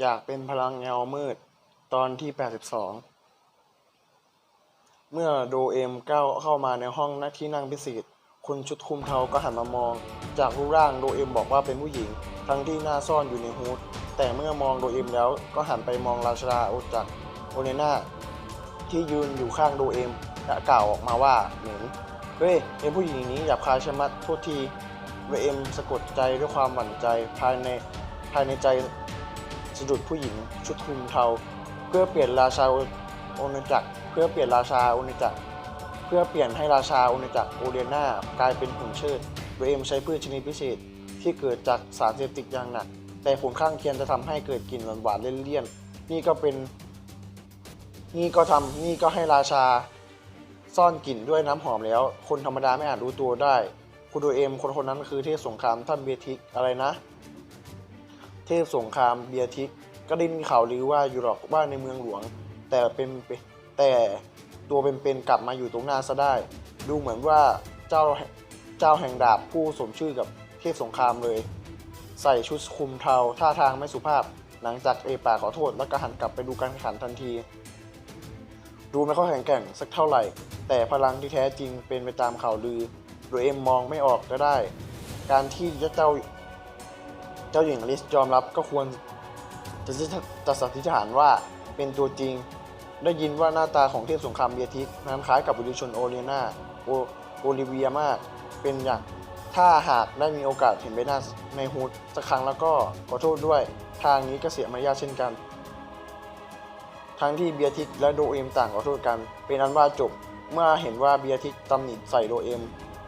อยากเป็นพลังเงามืด ตอนที่ 82 เมื่อโดเอมก้าวเข้ามาในห้องนักที่นั่งพิเศษคนชุดคุมเทาก็หันมามอง จากรูปร่างโดเอมบอกว่าเป็นผู้หญิง ทั้งที่หน้าซ่อนอยู่ในฮูดแต่เมื่อมองโดเอมแล้วก็หันไปมองราชาโอจากโอเนนาที่ยืนอยู่ข้างโดเอมและกล่าวออกมาว่าเหม็นเฮ้ยเป็นผู้หญิงนี้หยาบคายชะมัดโทษทีโดเอมสะกดใจด้วยความหวั่นใจภายในภายในใจะดุดผู้หญิงชุดคลุมเทาเพื่อเปลี่ยนราชาโอเนจักรเพื่อเปลี่ยนราชาโอเนจักรเพื่อเปลี่ยนให้ราชาโอเนจักรโอเดียนากลายเป็นหุ่นเชิดโดยเอ็มใช้พืชชนิดพิเศษที่เกิดจากสารเสพติดอย่างหนัก แต่ผลข้างเคียงจะทำให้เกิดกลิ่นหวานเลี่ยนๆนี่ก็เป็นนี่ก็ทำนี่ก็ให้ราชาซ่อนกลิ่นด้วยน้ำหอมแล้ว คนธรรมดาไม่อาจรู้ตัวได้คุณโดเอ็มคนคนนั้นคือเทพสงครามท่านเบทิกอะไรนะ เทพสงครามเบียทิกก็ได้มีข่าวลือว่าอยู่หรอกว่าในเมืองหลวง แต่เป็นแต่ตัวเป็นๆกลับมาอยู่ตรงหน้าซะได้ ดูเหมือนว่าเจ้าเจ้าแห่งดาบผู้สมชื่อกับเทพสงครามเลย ใส่ชุดคลุมเทาท่าทางไม่สุภาพ หลังจากเอปากขอโทษแล้วก็หันกลับไปดูการแข่งขันทันที ดูไม่ค่อยแข็งแกร่งสักเท่าไหร่ แต่พลังที่แท้จริงเป็นไปตามข่าวลือโดยเอ็มมองไม่ออกก็ได้ การที่เจ้า เจ้าหญิงอลิสยอมรับก็ควรจะจะจะสันนิษฐานว่าเป็นตัวจริง ได้ยินว่าหน้าตาของเทพสงครามเบียทิกนั้นคล้ายกับบุรุชนโอเลนาโอ,โอลิเวียมากเป็นอย่างถ้าหากได้มีโอกาสเห็นใบหน้าในฮูดสักครั้งแล้วก็ขอโทษด้วยทางนี้ก็เสียมารยาทเช่นกัน ทั้งที่เบียทิกและโดเอมต่างขอโทษกัน เป็นอันว่าจบ เมื่อเห็นว่าเบียทิกตำหนิใส่โดเอม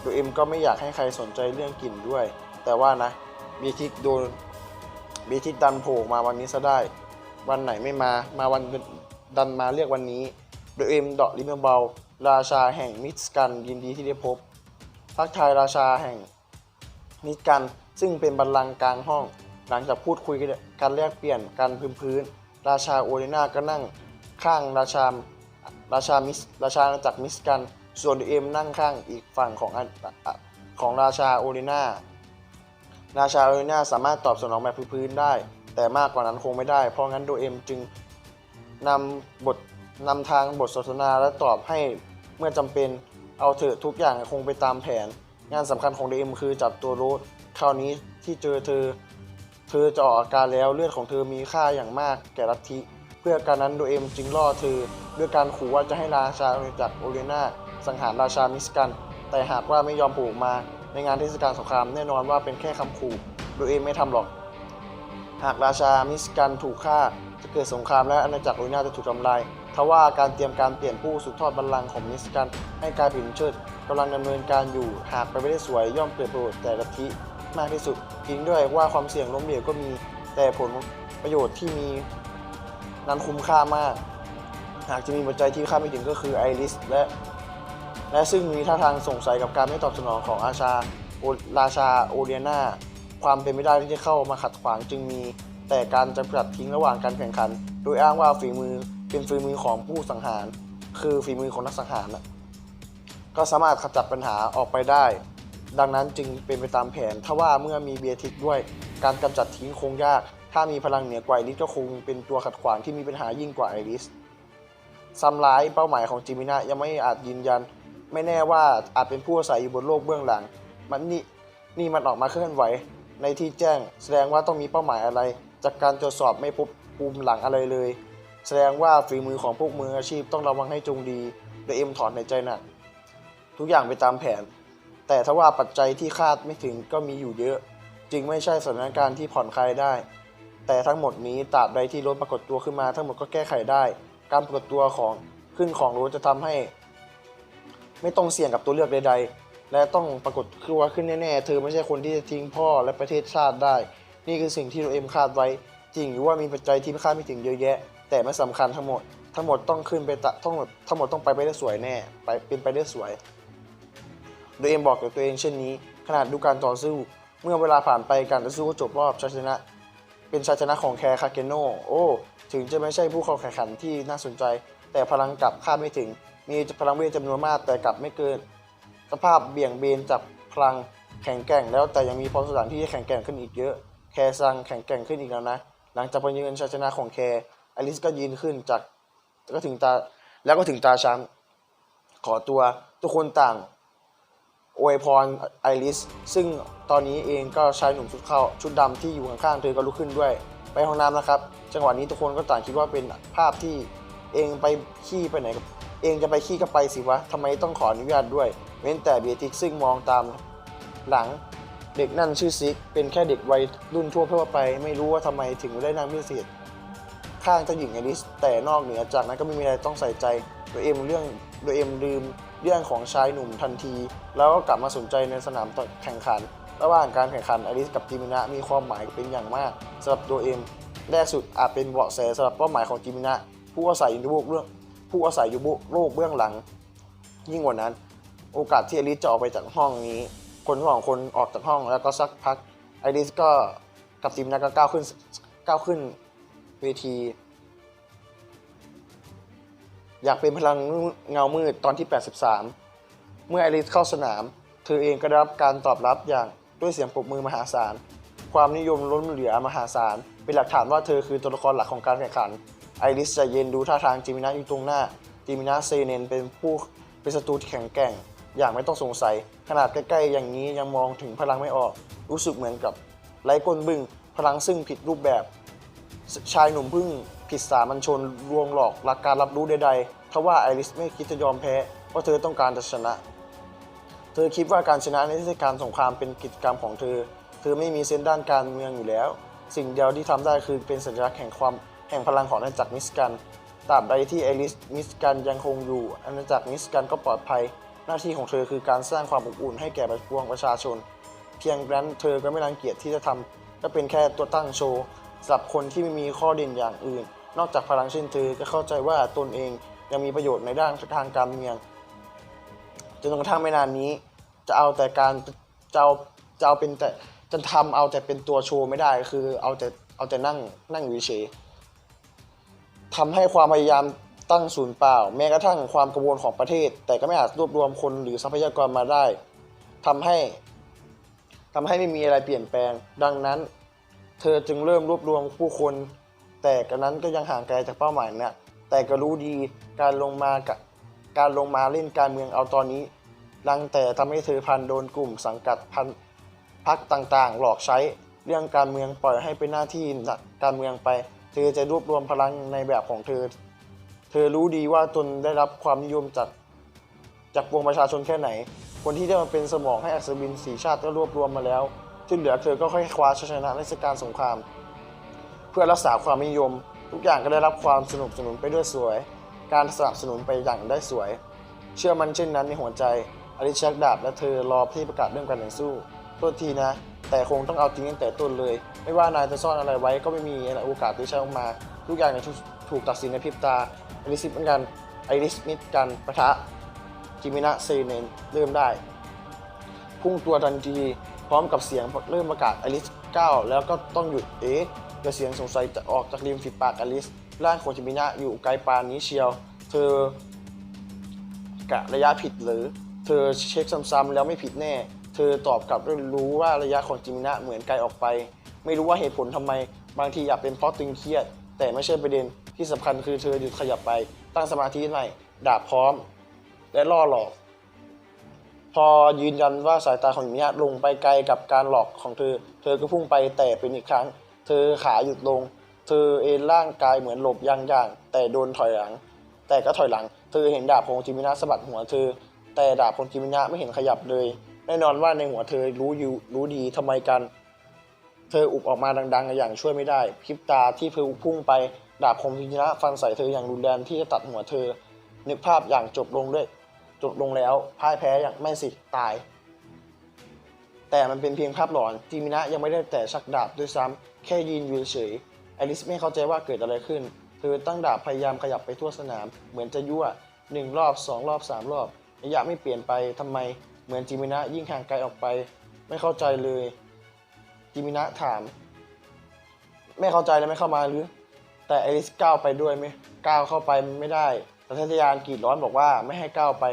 โดเอมก็ไม่อยากให้ใครสนใจเรื่องกลิ่นด้วย แต่ว่านะ เบีทิกโดนเบีทิกดันโผล่มาวันนี้ซะได้ วันไหนไม่มามาวันดันมาเรียกวันนี้โดยเอ็มดาะลิมเบลราชาแห่งมิสกันยินดีที่ได้พบทักทายราชาแห่งมิสกันซึ่งเป็นบัลลังก์กลางห้อง หลังจากพูดคุยกันแลกเปลี่ยนกันพื้นพื้น ราชาโอเรนาก็นั่งข้างราชาราชามิสราชาอากมิสกัน ส่วนเอ็มนั่งข้างอีกฝั่งของของราชาโอเรนา ราชาเออน่าสามารถตอบสนองแบบพื้นๆได้ แต่มากกว่านั้นคงไม่ได้ เพราะงั้นโดเอ็มจึงนำบทนำทางบทสนทนาและตอบให้เมื่อจำเป็นเอาเถอะทุกอย่างคงไปตามแผน งานสำคัญของโดเอ็มคือจับตัวโรสคราวนี้ที่เจอเธอ เธอจะออกอาการแล้วเลือดของเธอมีค่าอย่างมากแก่ลัทธิเพื่อการนั้นโดเอ็มจึงล่อเธอด้วยการขู่ว่าจะให้ราชาอากโอเรนาสังหารราชามิสกัน แต่หากว่าไม่ยอมผูกมา ในงานเทศกาลสงครามแน่นอนว่าเป็นแค่คำขู่โดยเองไม่ทำหรอก หากราชามิสกันถูกฆ่าจะเกิดสงครามและอาณาจักรโอนาจะถูกทำลายทว่าการเตรียมการเปลี่ยนผู้สืบทอดบัลลังก์ของมิสกันให้กลายเป็นเชิดกำลังดำเนินการอยู่หากไปไม่ได้สวยย่อมเกิดประโยชน์แต่ลัทธิมากที่สุดทิ้งด้วยว่าความเสี่ยงล้มเหลวก็มีแต่ผลประโยชน์ที่มีนั้นคุ้มค่ามาก หากจะมีปัจจัยที่คาดไม่ถึงก็คือไอริสและ และซึ่งมีท่าทางสงสัยกับการไม่ตอบสนองของอาชาโอราชาโอเลียนาความเป็นไม่ได้ที่จะเข้ามาขัดขวางจึงมีแต่การจำกัดทิ้งระหว่างการแข่งขัน โดยอ้างว่าฝีมือเป็นฝีมือของผู้สังหาร คือฝีมือของนักสังหารนะก็สามารถขจัดปัญหาออกไปได้ ดังนั้นจึงเป็นไปตามแผนถ้าว่าเมื่อมีเบียทิกด้วย การกำจัดทิ้งคงยาก ถ้ามีพลังเหนือกว่าไอริสก็คงเป็นตัวขัดขวางที่มีปัญหายิ่งกว่าไอริสซ้ำร้ายเป้าหมายของจิมินะยังไม่อาจยืนยัน ไม่แน่ว่าอาจเป็นผู้อาศัยอยู่บนโลกเบื้องหลัง มันนี่นี่มันออกมาเคลื่อนไหว ในที่แจ้ง แสดงว่าต้องมีเป้าหมายอะไร จากการตรวจสอบไม่พบปุ่มหลังอะไรเลย แสดงว่าฝีมือของพวกมืออาชีพต้องระวังให้จงดีโดยเอ็มถอนในใจหนักทุกอย่างไปตามแผน แต่ถ้าว่าปัจจัยที่คาดไม่ถึงก็มีอยู่เยอะ จึงไม่ใช่สถานการณ์ที่ผ่อนคลายได้ แต่ทั้งหมดนี้ตราบใดที่รถปรากฏตัวขึ้นมา ทั้งหมดก็แก้ไขได้ การปรากฏตัวของขึ้นของรถจะทำให้ ไม่ต้องเสี่ยงกับตัวเลือกใด ๆ และต้องปรากฏคือว่าขึ้นแน่ๆ เธอไม่ใช่คนที่จะทิ้งพ่อและประเทศชาติได้ นี่คือสิ่งที่เรเอ็มคาดไว้ จริงหรือว่ามีปัจจัยที่คาดไม่ถึงเยอะแยะ แต่ไม่สำคัญทั้งหมด ทั้งหมดต้องขึ้นไปตะทั้งหมดทั้งหมดต้องไปไปได้สวยแน่ ไปเป็นไปได้สวย โดยเอ็มบอกกับตัวเองเช่นนี้ ขนาดดูการต่อสู้ เมื่อเวลาผ่านไปการต่อสู้ก็จบรอบชัยชนะ เป็นชัยชนะของแคร์คาเกโนโอ้ ถึงจะไม่ใช่ผู้เข้าแข่งขันที่น่าสนใจ แต่พลังกลับคาดไม่ถึง มีพลังเวทจำนวนมากแต่กลับไม่เกิน สภาพเบี่ยงเบนจากพลังแข็งแกร่งแล้วแต่ยังมีพรสวรรค์ที่แข็งแกร่งขึ้นอีกเยอะ แคร์ซังแข็งแกร่งขึ้นอีกแล้วนะ หลังจากประเยินชัยชนะของแคร์อริสก็ยืนขึ้นจากก็ถึงตาแล้วก็ถึงตาช้างขอตัวทุกคนต่างอวยพรไอริส ซึ่งตอนนี้เองก็ชายหนุ่มชุดเข้าชุดดำที่อยู่ข้างๆเธอก็ลุกขึ้นด้วย ไปห้องน้ำนะครับ จังหวะนี้ทุกคนก็ต่างคิดว่าเป็นภาพที่เองไปขี้ไปไหนกับ เองจะไปขี้ก็ไปสิวะทำไมต้องขออนุญาตด้วย เว้นแต่เบียติกซึ่งมองตามหลังเด็กนั่นชื่อซิก เป็นแค่เด็กวัยรุ่นทั่วทั่วไป ไม่รู้ว่าทำไมถึงได้นั่งพิเศษข้างเจ้าหญิงอริสแต่นอกเหนือจากนั้นก็ไม่มีอะไรต้องใส่ใจ โดยเอ็มเรื่องโดยเอ็มลืมเรื่องของชายหนุ่มทันที แล้วก็กลับมาสนใจในสนามแข่งขัน ระหว่างการแข่งขันอริสกับจิมินะมีความหมายเป็นอย่างมากสำหรับตัวเอ็มแรกสุดอาจเป็นเบาะแสสำหรับเป้าหมายของจิมินะผู้อาศัยอยู่ในโลกเรื่อง ผู้อาศัยอยู่โลกเบื้องหลัง ยิ่งกว่านั้น โอกาสที่อริสจะออกไปจากห้องนี้ คนสองคนออกจากห้องแล้วก็สักพักไอริสก็กับจิมนะก็ก้าวขึ้นก้าวขึ้นเวที อยากเป็นพลังเงามืดตอนที่ 83 เมื่อไอริสเข้าสนาม เธอเองก็ได้รับการตอบรับอย่างด้วยเสียงปรบมือมหาศาล ความนิยมล้นเหลือมหาศาล เป็นหลักฐานว่าเธอคือตัวละครหลักของการแข่งขัน ไอริสใจเย็นดูท่าทางจิมินะอยู่ตรงหน้า จิมินะเซเนนเป็นผู้เป็นศัตรูที่แข็งแกร่ง อย่างไม่ต้องสงสัย ขนาดใกล้ๆอย่างนี้ยังมองถึงพลังไม่ออก รู้สึกเหมือนกับไร้ก้นบึ้งพลังซึ่งผิดรูปแบบ ชายหนุ่มเพึ่งผิดสามัญชนลวงหลอกหลักการรับรู้ใดๆทว่าไอริสไม่คิดจะยอมแพ้เพราะเธอต้องการจะชนะ เธอคิดว่าการชนะในเทศกาลสงครามเป็นกิจกรรมของเธอ เธอไม่มีเซนด้านการเมืองอยู่แล้ว สิ่งเดียวที่ทำได้คือเป็นสัญลักษณ์แห่งความ แห่งพลังของอาณาจักรมิสกันตราบใดที่ไอริสมิสกันยังคงอยู่อาณาจักรมิสกันก็ปลอดภัย หน้าที่ของเธอคือการสร้างความอบอุ่นให้แก่ประปวงประชาชน เพียงนั้นเธอก็ไม่รังเกียจที่จะทำก็เป็นแค่ตัวตั้งโชว์สำหรับคนที่ไม่มีข้อเด่นอย่างอื่น นอกจากพลังเช่นเธอก็เข้าใจว่าตนเองยังมีประโยชน์ในด้านทางการเมืองจนกระทั่งไม่นานนี้ จะเอาแต่การจะเอาจะเอาเป็นแต่จะทำเอาแต่เป็นตัวโชว์ไม่ได้คือเอาแต่เอาแต่นั่งนั่งอยู่เฉย ทำให้ความพยายามตั้งศูนย์เปล่า แม้กระทั่งความกังวลของประเทศ แต่ก็ไม่อาจรวบรวมคนหรือทรัพยากรมาได้ทำให้ทำให้ไม่มีอะไรเปลี่ยนแปลง ดังนั้น เธอจึงเริ่มรวบรวมผู้คน แต่กระนั้นก็ยังห่างไกลจากเป้าหมายนะแต่ก็รู้ดีการลงมากการลงมาเล่นการเมืองเอาตอนนี้ลังแต่ทำให้เธอพันโดนกลุ่มสังกัดพันพักต่างๆ หลอกใช้เรื่องการเมืองปล่อยให้เป็นหน้าที่การเมืองไป เธอจะรวบรวมพลังในแบบของเธอ เธอรู้ดีว่าตนได้รับความนิยมจากจากวงประชาชนแค่ไหน คนที่ได้มาเป็นสมองให้อัศวินสีชาติก็รวบรวมมาแล้ว ที่เหลือเธอก็ค่อยคว้าชัยชนะในเทศกาลสงคราม เพื่อรักษาความนิยม ทุกอย่างก็ได้รับความสนับสนุนไปด้วยสวย การสนับสนุนไปอย่างได้สวย เชื่อมันเช่นนั้นในหัวใจอลิชักดาบและเธอรอที่ประกาศเรื่องการต่อสู้ โทษทีนะ แต่คงต้องเอาจริงตั้งแต่ต้นเลย ไม่ว่านายจะซ่อนอะไรไว้ก็ไม่มีโอกาสที่จะออกมา ทุกอย่างจะถูกตัดสินในพริบตาอริสเหมือนกันไอริสมิดกันปะทะจิมินะเซเนนเริ่มได้ พุ่งตัวทันทีพร้อมกับเสียงเริ่มประกาศอลิสก้าวแล้วก็ต้องหยุดเอ๊ะกระเสียงสงสัยจะออกจากริมฝีปากอลิสร่างของจิมินะอยู่ไกลปานนี้เชียว เธอกะระยะผิดหรือ เธอเช็คซ้ำๆแล้วไม่ผิดแน่ เธอตอบกลับด้วยรู้ว่าระยะของจิมินะเหมือนไกลออกไป ไม่รู้ว่าเหตุผลทำไม บางทีอยากเป็นเพราะตึงเครียด แต่ไม่ใช่ประเด็นที่สำคัญคือเธอหยุดขยับไป ตั้งสมาธิใหม่ดาบพร้อม และล่อหลอก พอยืนยันว่าสายตาของจิมิยะลงไปไกลกับการหลอกของเธอ เธอก็พุ่งไปแต่เป็นอีกครั้ง เธอขาหยุดลง เธอเอนร่างกายเหมือนหลบยางย่างๆแต่โดนถอยหลัง แต่ก็ถอยหลัง เธอเห็นดาบของจิมินะสะบัดหัวเธอแต่ดาบของจิมินะไม่เห็นขยับเลย แน่นอนว่าในหัวเธอรู้อยู่รู้ดีทำไมกัน เธออุบออกมาดังๆ อย่างช่วยไม่ได้พริบตาที่เธอพุ่งไปดาบของจิมินะฟันใส่เธออย่างรุนแรงที่จะตัดหัวเธอ นึกภาพอย่างจบลงด้วย จบลงแล้วพ่ายแพ้อย่างไม่สิตาย แต่มันเป็นเพียงภาพหลอนจิมินะยังไม่ได้แต่ชักดาบด้วยซ้ำแค่ยืนอยู่เฉยอลิสไม่เข้าใจว่าเกิดอะไรขึ้น เธอตั้งดาบพยายามขยับไปทั่วสนาม เหมือนจะยั่วหนึ่งรอบสองรอบสามรอบระยะไม่เปลี่ยนไปทำไม เหมือนจิมินะยิ่งห่างไกลออกไป ไม่เข้าใจเลย จิมินะถาม ไม่เข้าใจแล้วไม่เข้ามาหรือ แต่อริสก้าวไปด้วยไหมก้าวเข้าไปไม่ได้แต่ทัตยานกรีดร้อนบอกว่าไม่ให้ก้าวไป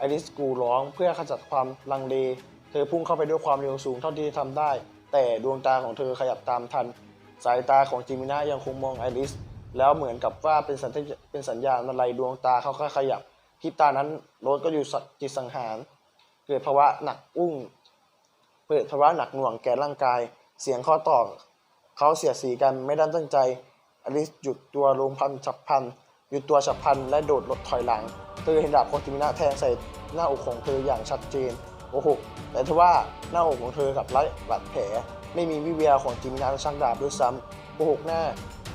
อริสกูร้องเพื่อขจัดความลังเล เธอพุ่งเข้าไปด้วยความเร็วสูงเท่าที่ทำได้ แต่ดวงตาของเธอขยับตามทัน สายตาของจิมินายังคงมองอริสแล้วเหมือนกับว่าเป็นสัญญาเป็นสัญญาณอะไรดวงตาเขาก็ขยับพริบตานั้นโรสก็อยู่จิตสังหาร เกิดภาวะหนักอุ้งเปิดภาวะหนักหน่วงแก่ร่างกาย เสียงข้อต่อเขาเสียสีกันไม่ได้ตั้งใจ อลิสหยุดตัวลงพันฉับพันหยุดตัวฉับพันและโดดรถถอยหลัง เธอเห็นดาบของจิมินาแทงใส่หน้าอกของเธออย่างชัดเจน โอ้โห แต่ทว่าหน้าอกของเธอกับไร้บาดแผล ไม่มีวิแววของจิมินาช่างดาบด้วยซ้ำโกหกหน้า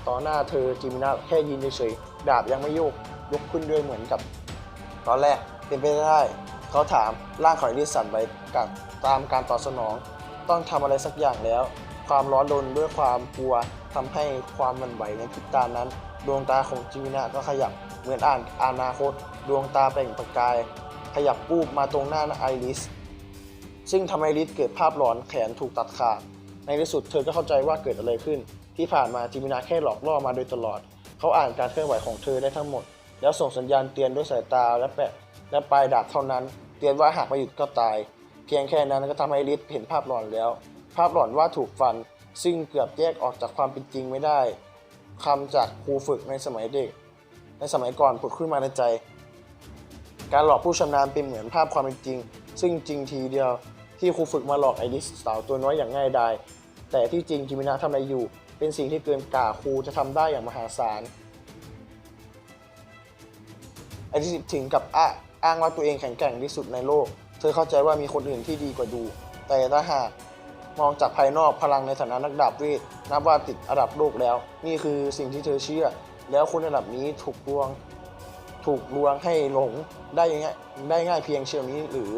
ต่อหน้าเธอจิมินาแค่ยืนเฉยๆดาบยังไม่โยกยกขึ้นด้วยเหมือนกับ ตอนแรกเป็นไปได้ เขาถามร่างของอลิสสั่นไปกับตามการตอบสนอง ต้องทำอะไรสักอย่างแล้ว ความร้อนรนด้วยความกลัวทำให้ความมันไหวในพริบตานั้น ดวงตาของจิมินาก็ขยับเหมือนอ่านอนาคต ดวงตาเปล่งประกาย ขยับปูบมาตรงหน้าไอริส ซึ่งทำให้ลิสเกิดภาพหลอนแขนถูกตัดขาด ในที่สุดเธอก็เข้าใจว่าเกิดอะไรขึ้น ที่ผ่านมาจิมินาแค่หลอกล่อมาโดยตลอด เขาอ่านการเคลื่อนไหวของเธอได้ทั้งหมด แล้วส่งสัญญาณเตือนด้วยสายตาและแปะ และปลายดาบเท่านั้น เตือนว่าหากไม่หยุดก็ตาย เพียงแค่นั้นก็ทำให้ลิสเห็นภาพหลอนแล้ว ภาพหลอนว่าถูกฟัน ซึ่งเกือบแยกออกจากความเป็นจริงไม่ได้คำจากครูฝึกในสมัยเด็ก ในสมัยก่อนผุดขึ้นมาในใจ การหลอกผู้ชำนาญเป็นเหมือนภาพความเป็นจริง ซึ่งจริงทีเดียวที่ครูฝึกมาหลอกไอริสสาวตัวน้อยอย่างง่ายดายแต่ที่จริงจิมินาทำอะไรอยู่ เป็นสิ่งที่เกินกาครูจะทำได้อย่างมหาศาลไอริสถึงกับอ้า อ้างว่าตัวเองแข็งแกร่งที่สุดในโลก เธอเข้าใจว่ามีคนอื่นที่ดีกว่าดู แต่ถ้าหากมองจากภายนอกพลังในฐานะนักดาบเวทนับว่าติดอันดับโลกแล้ว นี่คือสิ่งที่เธอเชื่อ แล้วคนระดับนี้ถูกลวง ถูกลวงให้หลงได้ยังไงได้ง่ายเพียงเชียวนี้หรือ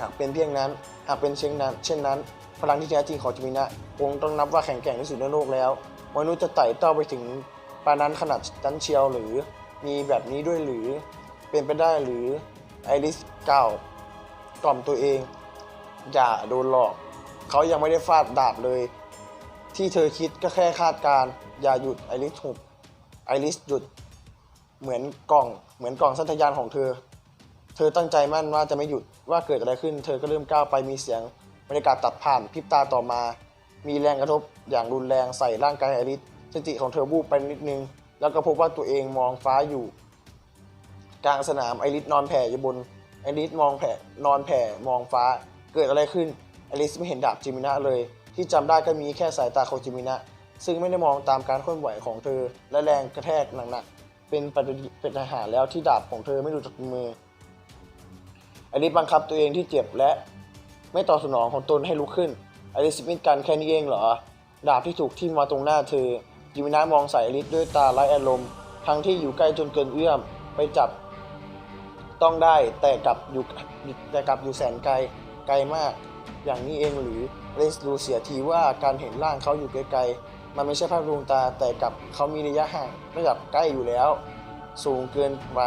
หากเป็นเพียงนั้น หากเป็นเช่นนั้น เช่นนั้น พลังที่แท้จริงของจิมินะคงต้องนับว่าแข็งแกร่งที่สุดในโลกแล้วมนุษย์จะไต่เต้าไปถึงปานนั้นขนาดนั้นเชียวหรือ มีแบบนี้ด้วยหรือ เป็นไปได้หรือไอริสกล่าวกล่อมตัวเอง อย่าโดนหลอก เขายังไม่ได้ฟาดดาบเลย ที่เธอคิดก็แค่คาดการ์อย่าหยุดไอริสหุบไอริสหยุด เหมือนกล่อง เหมือนกล่องสัญญาณของเธอ เธอตั้งใจมั่นว่าจะไม่หยุดว่าเกิดอะไรขึ้น เธอก็เริ่มก้าวไปมีเสียงบรรยากาศตัดผ่านพริบตาต่อมา มีแรงกระทบอย่างรุนแรงใส่ร่างกายไอริสสติของเธอวูบไปนิดนึง แล้วก็พบว่าตัวเองมองฟ้าอยู่ กลางสนามไอริสนอนแผ่อยู่บนไอริสมองแผ่นอนแผ่มองฟ้า เกิดอะไรขึ้นไอริสไม่เห็นดาบจิมินะเลย ที่จำได้ก็มีแค่สายตาของจิมินะซึ่งไม่ได้มองตามการเคลื่อนไหวของเธอ และแรงกระแทกหนักๆเป็นปฏิเป็นทหารแล้วที่ดาบของเธอไม่หลุดจากมือไอริสบังคับตัวเองที่เจ็บและ ไม่ตอบสนองของตนให้ลุกขึ้นไอริสมิดกันแค่นี้เองเหรอดาบที่ถูกทิ่มมาตรงหน้าเธอจิมินะมองใส่ไอริสด้วยตาไร้อารมณ์ทั้งที่อยู่ใกล้จนเกินเอื้อมไปจับ ต้องได้แต่กลับอยู่แต่กลับอยู่แสนไกลไกลมาก อย่างนี้เองหรือเรสรู้เสียทีว่าการเห็นร่างเขาอยู่ไกลๆมันไม่ใช่ภาพดวงตาแต่กับเขามีระยะห่างระดับใกล้อยู่แล้ว สูงเกินไป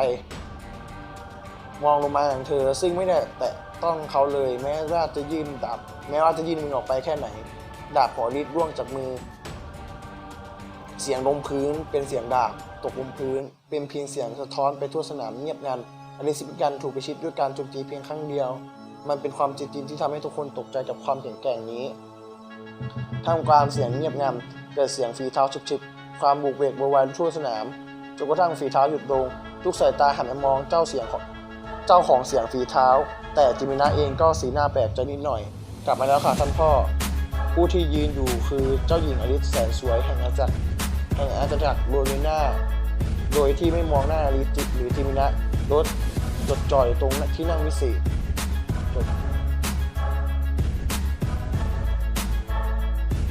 มองลงมาอย่างเธอ ซึ่งไม่ได้แตะต้องเขาเลยแม้ว่าจะยื่นดาบแม้ว่าจะยื่นมือออกไปแค่ไหน ดาบของลิดร่วงจากมือ เสียงลงพื้นเป็นเสียงดาบตกลงพื้น เป็นเพียงเสียงสะท้อนไปทั่วสนามเงียบงัน อลิซิปิกันถูกไปชิดด้วยการโจมตีเพียงครั้งเดียว มันเป็นความจริงที่ทำให้ทุกคนตกใจกับความแข็งแกร่งนี้ท่ามกลางเสียงเงียบงันเกิดเสียงฝีเท้าฉุกๆความบุกเวกโวยวายทั่วสนามจนกระทั่งฝีเท้าหยุดลงทุกสายตาหันมามองเจ้าเสียงของเจ้าของเสียงฝีเท้า แต่จิมินะเองก็สีหน้าแปลกใจนิดหน่อย กลับมาแล้วค่ะท่านพ่อ ผู้ที่ยืนอยู่คือเจ้าหญิงอลิสแสนสวยแห่งอาณาจักรแห่งอาณาจักรโรเนนาโดยที่ไม่มองหน้าอลิสหรือจิมินะรถ จดจ่อยตรงที่นั่งวิเศษจด